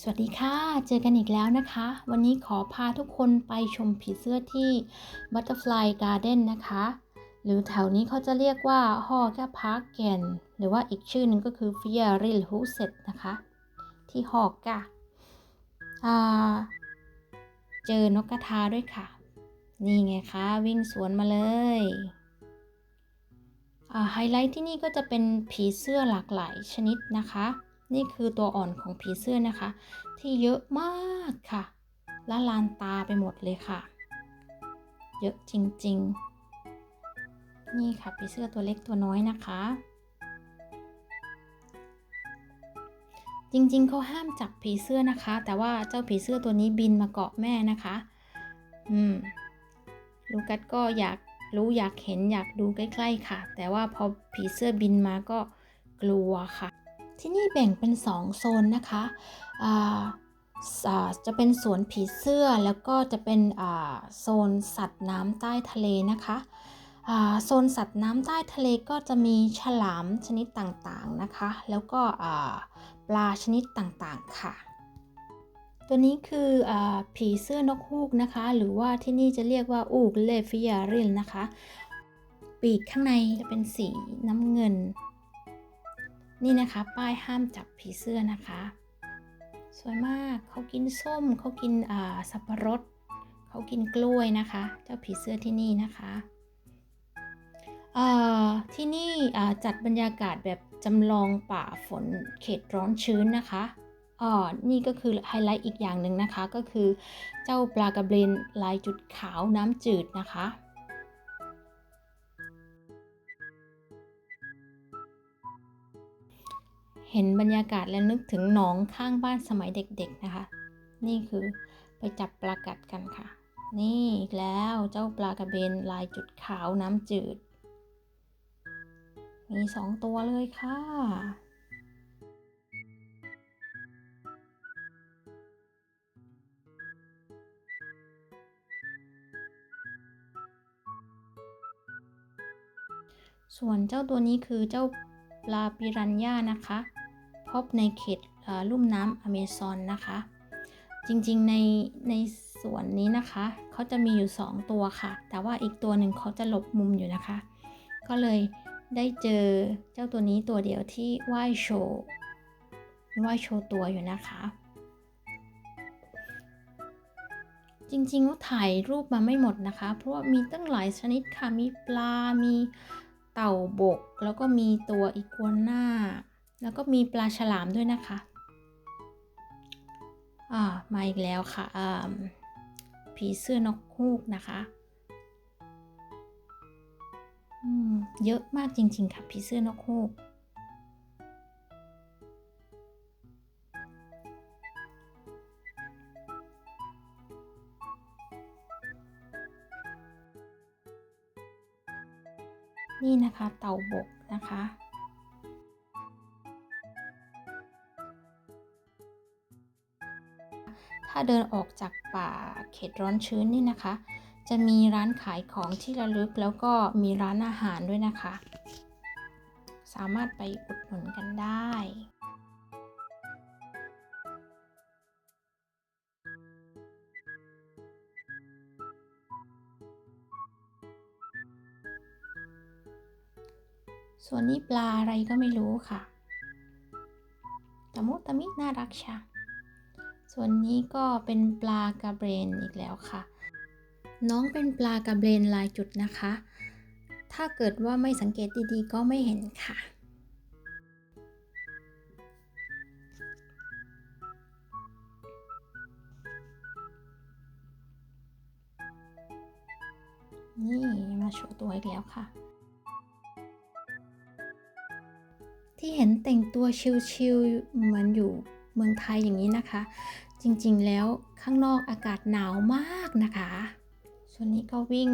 สวัสดีค่ะ เจอกันอีกแล้วนะคะ วันนี้ขอพาทุกคนไปชมผีเสื้อที่ Butterfly Garden นะคะ หรือแถวนี้เขาจะเรียกว่าฮอแกพาร์กแกนหรือว่าอีกชื่อหนึ่งก็คือ f i a r i l h u s e t นะคะ ที่ฮอกกะเจอนกกระทาด้วยค่ะ นี่ไงคะ วิ่งสวนมาเลยไฮไลท์ที่นี่ก็จะเป็นผีเสื้อหลากหลายชนิดนะคะ นี่คือตัวอ่อนของผีเสื้อนะคะ ที่เยอะมากค่ะละลานตาไปหมดเลยค่ะ เยอะจริง ๆ นี่ค่ะผีเสื้อตัวเล็กตัวน้อยนะคะ จริงๆเขาห้ามจับผีเสื้อนะคะ แต่ว่าเจ้าผีเสื้อตัวนี้บินมาเกาะแม่นะคะ อืมลูกัสก็อยากรู้อยากเห็นอยากดูใกล้ ๆ ค่ะ แต่ว่าพอผีเสื้อบินมาก็กลัวค่ะ ที่นี่แบ่งเป็น 2 โซนนะคะจะเป็นสวนผีเสื้อแล้วก็จะเป็นโซนสัตว์น้ำใต้ทะเลนะคะโซนสัตว์น้ำใต้ทะเลก็จะมีฉลามชนิดต่างๆนะคะ แล้วก็ปลาชนิดต่างๆค่ะ ตัวนี้คืออผีเสื้อนกฮูกนะคะ หรือว่าที่นี่จะเรียกว่าอูกเลฟิยาริลนะคะ ปีกข้างในจะเป็นสีน้ำเงิน นี่นะคะ ป้ายห้ามจับผีเสื้อนะคะ สวยมากเขากินส้มเขากินสับปะรดเขากินกล้วยนะคะ เจ้าผีเสื้อที่นี่นะคะที่นี่จัดบรรยากาศแบบจำลองป่าฝนเขตร้อนชื้นนะคะอ๋อนี่ก็คือไฮไลท์อีกอย่างหนึ่งนะคะ ก็คือเจ้าปลากระเบนลายจุดขาวน้ำจืดนะคะ เห็นบรรยากาศและนึกถึงหนองข้างบ้านสมัยเด็กๆนะคะ นี่คือไปจับปลากัดกันค่ะ นี่อีกแล้วเจ้าปลากระเบนลายจุดขาวน้ำจืด มีสองตัวเลยค่ะส่วนเจ้าตัวนี้คือเจ้าปลาปิรันย่านะคะ บในเขตลุ่มน้ำอเมซอนนะคะ จริงๆในในสวนนี้นะคะ เขาจะมีอยู่ 2 ตัวค่ะ แต่ว่าอีกตัวหนึ่งเขาจะหลบมุมอยู่นะคะ ก็เลยได้เจอเจ้าตัวนี้ตัวเดียวที่ว่ายโชว์ว่ายโชว์ตัวอยู่นะคะ จริงๆก็ถ่ายรูปมาไม่หมดนะคะ เพราะว่ามีตั้งหลายชนิดค่ะ มีปลา มีเต่าบก แล้วก็มีตัวอีกัวน่า แล้วก็มีปลาฉลามด้วยนะคะ อ่า มาอีกแล้วค่ะผีเสื้อนกฮูกนะคะอืมเยอะมากจริง ๆ ค่ะผีเสื้อนกฮูก นี่นะคะเต่าบกนะคะ ถ้าเดินออกจากป่าเขตร้อนชื้นนี่นะคะ จะมีร้านขายของที่ระลึกแล้วก็มีร้านอาหารด้วยนะคะ สามารถไปอุดหนุนกันได้ส่วนนี้ปลาอะไรก็ไม่รู้ค่ะ ตะมุตะมิน่ารักชา ส่วนนี้ก็เป็นปลากระเบนอีกแล้วค่ะ น้องเป็นปลากระเบนลายจุดนะคะ ถ้าเกิดว่าไม่สังเกตดีๆ ก็ไม่เห็นค่ะนี่มาโชว์ตัวอีกแล้วค่ะ ที่เห็นแต่งตัวชิลๆเหมือนอยู่ เมืองไทยอย่างนี้นะคะ จริงๆแล้วข้างนอกอากาศหนาวมากนะคะ ส่วนนี้ก็วิ่ง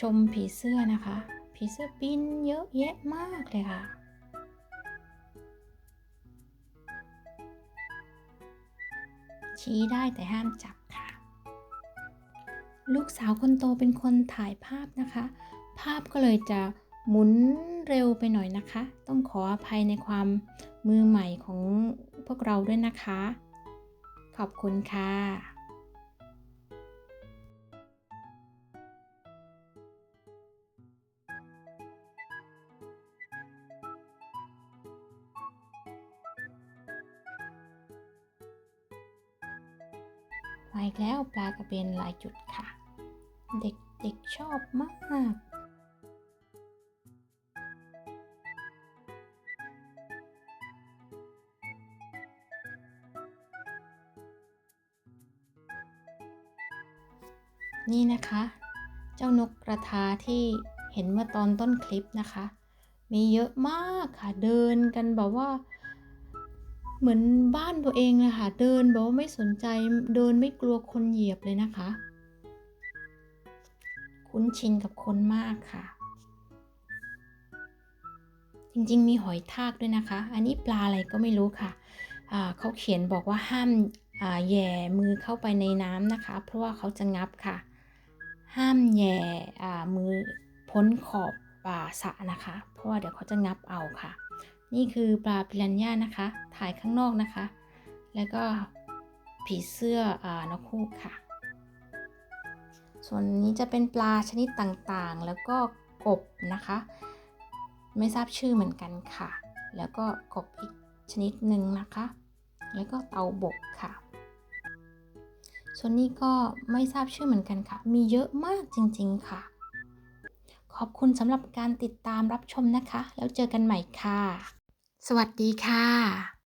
ชมผีเสื้อนะคะ ผีเสื้อบินเยอะแยะมากเลยค่ะชี้ได้แต่ห้ามจับค่ะ ลูกสาวคนโตเป็นคนถ่ายภาพนะคะ ภาพก็เลยจะหมุนเร็วไปหน่อยนะคะ ต้องขออภัยในความมือใหม่ของ พวกเราด้วยนะคะ ขอบคุณค่ะมาอีกแล้วปลากระเบนหลายจุดค่ะ เด็กๆชอบมาก นี่นะคะ เจ้านกกระทาที่เห็นเมื่อตอนต้นคลิปนะคะ มีเยอะมากค่ะเดินกันแบบว่า เหมือนบ้านตัวเองเลยค่ะเดินแบบว่าไม่สนใจเดินไม่กลัวคนเหยียบเลยนะคะ คุ้นชินกับคนมากค่ะ จริงๆ มีหอยทากด้วยนะคะ อันนี้ปลาอะไรก็ไม่รู้ค่ะเขาเขียนบอกว่าห้ามแย่มือเข้าไปในน้ำนะคะ เพราะว่าเขาจะงับค่ะ ห้ามแย่มือพ้นขอบป่าสะนะคะ เพราะว่าเดี๋ยวเขาจะงับเอาค่ะ นี่คือปลาปิรันย่านะคะ ถ่ายข้างนอกนะคะ แล้วก็ผีเสื้ออนกฮูกค่ะ ส่วนนี้จะเป็นปลาชนิดต่างๆ แล้วก็กบนะคะ ไม่ทราบชื่อเหมือนกันค่ะ แล้วก็กบอีกชนิดหนึ่งนะคะ แล้วก็เต่าบกค่ะ ส่วนนี้ก็ไม่ทราบชื่อเหมือนกันค่ะ มีเยอะมากจริงๆค่ะ ขอบคุณสำหรับการติดตามรับชมนะคะ แล้วเจอกันใหม่ค่ะ สวัสดีค่ะ